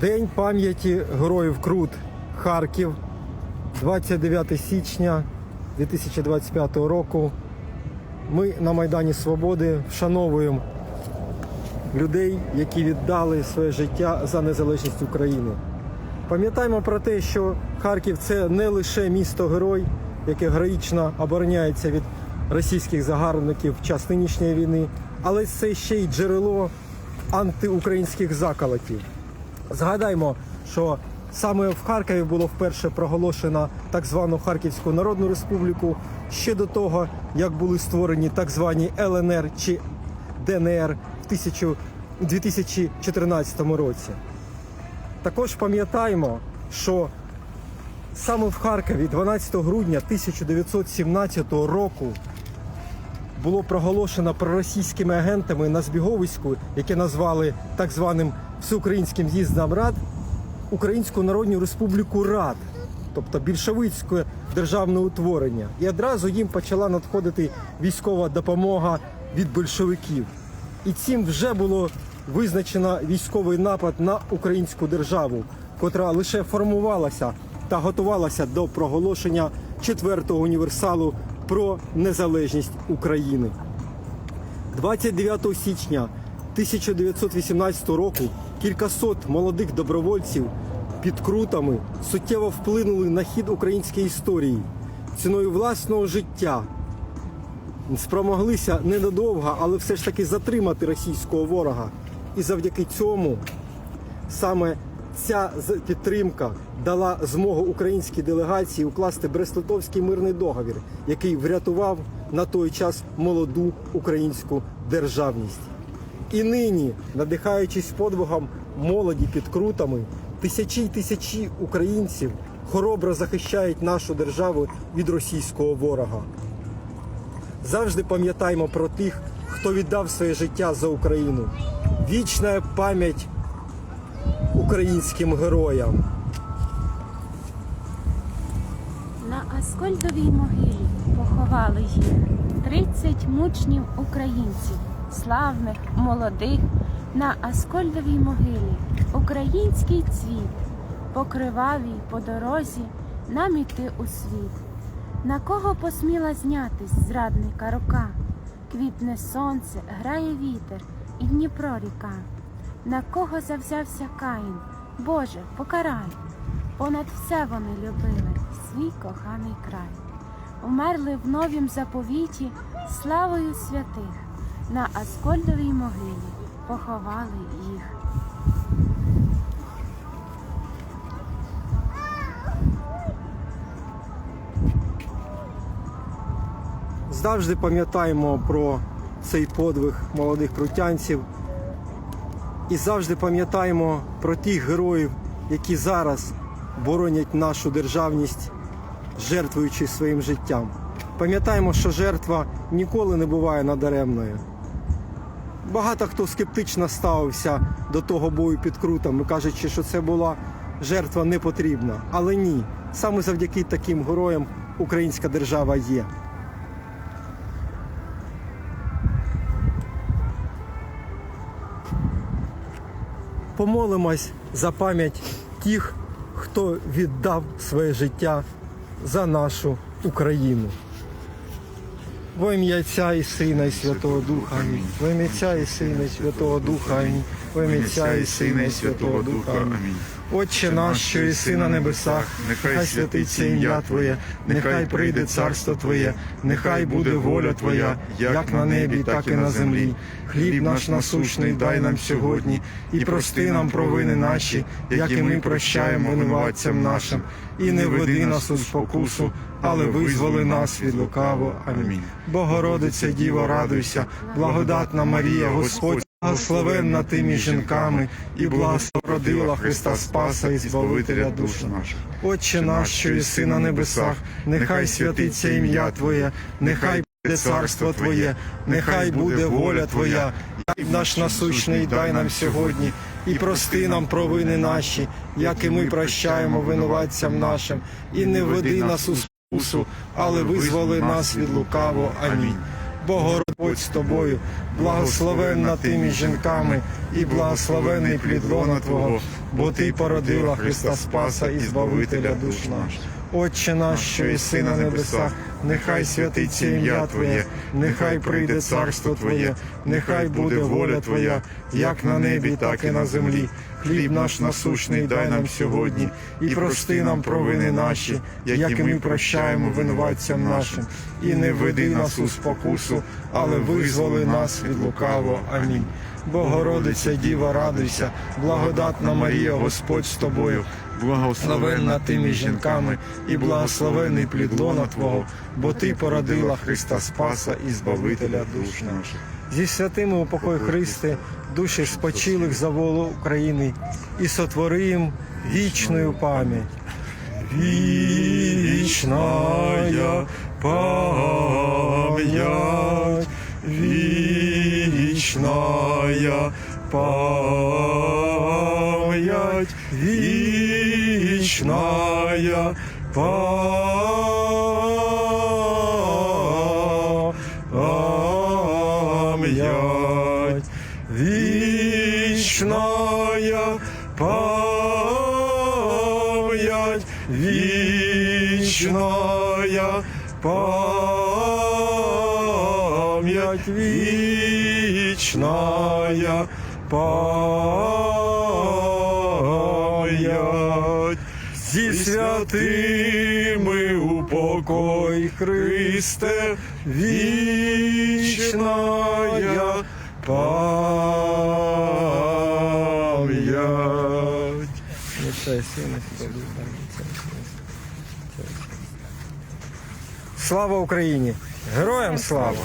День пам'яті героїв Крут Харків, 29 січня 2025 року. Ми на Майдані Свободи вшановуємо людей, які віддали своє життя за незалежність України. Пам'ятаємо про те, що Харків це не лише місто герой, яке героїчно обороняється від російських загарбників в час нинішньої війни, але це ще й джерело антиукраїнських заколотів. Згадаймо, що саме в Харкові було вперше проголошено так звану Харківську Народну Республіку ще до того, як були створені так звані ЛНР чи ДНР в 1000 у 2014 році. Також пам'ятаємо, що саме в Харкові 12 грудня 1917 року було проголошено проросійськими агентами на збіговиську, яке назвали так званим Всеукраїнським з'їздом Рад, Українську Народну Республіку Рад, тобто більшовицьке державне утворення. І одразу їм почала надходити військова допомога від большевиків. І цим вже було визначено військовий напад на українську державу, котра лише формувалася та готувалася до проголошення четвертого універсалу про незалежність України. 29 січня 1918 року кількасот молодих добровольців під крутами суттєво вплинули на хід української історії ціною власного життя. Спромоглися ненадовго, але все ж таки затримати російського ворога. І завдяки цьому саме ця підтримка дала змогу українській делегації укласти Брест-Литовський мирний договір, який врятував на той час молоду українську державність. І нині, надихаючись подвигом молоді під крутами, тисячі й тисячі українців хоробро захищають нашу державу від російського ворога. Завжди пам'ятаймо про тих, хто віддав своє життя за Україну. Вічна пам'ять українським героям. На Аскольдовій могилі поховали їх 30 мучнів українців, славних, молодих. На Аскольдовій могилі український цвіт, по кривавій, по дорозі нам іти у світ. На кого посміла знятись зрадника рука? Квітне сонце, грає вітер і Дніпро ріка. На кого завзявся Каїн? Боже, покарай! Понад все вони любили свій коханий край. Умерли в новім заповіті славою святих. На Аскольдовій могилі поховали їх. Завжди пам'ятаємо про цей подвиг молодих крутянців і завжди пам'ятаємо про тих героїв, які зараз боронять нашу державність, жертвуючи своїм життям. Пам'ятаємо, що жертва ніколи не буває надаремною. Багато хто скептично ставився до того бою під крутами, кажучи, що це була жертва не потрібна. Але ні, саме завдяки таким героям українська держава є. Помолимось за пам'ять тих, хто віддав своє життя за нашу Україну. Во ім'я Отця і Сина, і Святого Духа. Амінь. Во ім'я Отця і Сина, і Святого Духа. Амінь. Во ім'я Отця і Сина, і Святого Духа. Амінь. Отче наш, що єси на небесах, нехай святиться ім'я Твоє, нехай прийде царство Твоє, нехай буде воля Твоя, як на небі, так і на землі. Хліб наш насущний дай нам сьогодні, і прости нам провини наші, як і ми прощаємо винуватцям нашим, і не веди нас у спокусу, але визволи нас від лукаво. Амінь. Богородиця Діво, радуйся, благодатна Марія, Господь. Благословенна ти між жінками, і благословила Христа Спаса і Збавителя душ наших. Отче наш, що єси на небесах, нехай святиться ім'я Твоє, нехай буде царство Твоє, нехай буде воля Твоя, як наш насущний дай нам сьогодні, і прости нам провини наші, як і ми прощаємо винуватцям нашим, і не веди нас у спокусу, але визволи нас від лукавого. Амінь. Богородиця Господь з тобою, благословенна ти між жінками, і благословений плід лона Твого, бо Ти породила Христа Спаса і Збавителя душ наш. Отче наш, що єси на небесах, нехай святиться ім'я Твоє, нехай прийде царство Твоє, нехай буде воля Твоя, як на небі, так і на землі. Хліб наш насущний дай нам сьогодні, і прости нам провини наші, як і ми прощаємо винуватцям нашим, і не введи нас у спокусу, але визволи нас від лукавого. Амінь. Богородиця, Діва, радуйся, благодатна Марія, Господь з тобою, благословенна ти між жінками, і благословений плід лона Твого, бо Ти породила Христа Спаса і Збавителя душ наших. Зі святими упокой Христи, душі ж спочилих за волу України, і сотвори їм вічною пам'ять. Вічная пам'ять, вічная пам'ять, вічная пам'ять, вічная пам'ять, вічная пам'ять, вічная пам'ять. Зі святими у покой Христе, вічная пам'ять. Слава Україні! Героям слава!